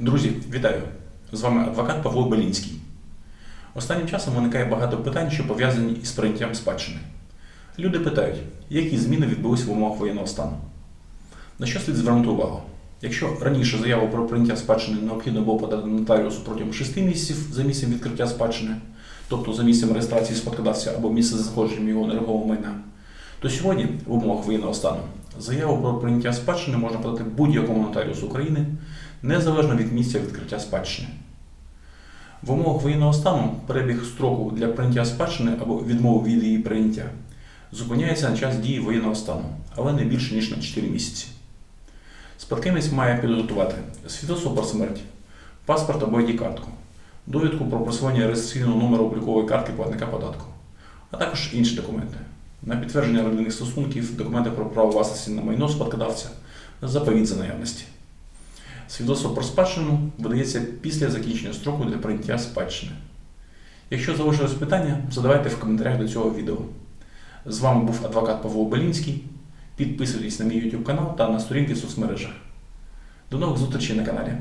Друзі, вітаю! З вами адвокат Павло Белінський. Останнім часом виникає багато питань, що пов'язані із прийняттям спадщини. Люди питають, які зміни відбулись в умовах воєнного стану. На що слід звернути увагу? Якщо раніше заяву про прийняття спадщини необхідно було подати нотаріусу протягом 6 місяців за місцем відкриття спадщини, тобто за місцем реєстрації спадкодавця або місцем знаходження його нерухомого майна, то сьогодні, в умовах воєнного стану, заяву про прийняття спадщини можна подати будь-якому нотаріусу України незалежно від місця відкриття спадщини. В умовах воєнного стану перебіг строку для прийняття спадщини або відмови від її прийняття зупиняється на час дії воєнного стану, але не більше ніж на 4 місяці. Спадківець має підготувати свідоцтво про смерть, паспорт або ID-картку, довідку про присвоєння реєстраційного номеру облікової картки платника податку, а також інші документи на підтвердження родинних стосунків, документи про право власності на майно спадкодавця, заповіт за наявності. Свідоцтво про спадщину видається після закінчення строку для прийняття спадщини. Якщо залишилось питання, задавайте в коментарях до цього відео. З вами був адвокат Павло Белінський. Підписуйтесь на мій YouTube канал та на сторінки в соцмережах. До нових зустрічей на каналі.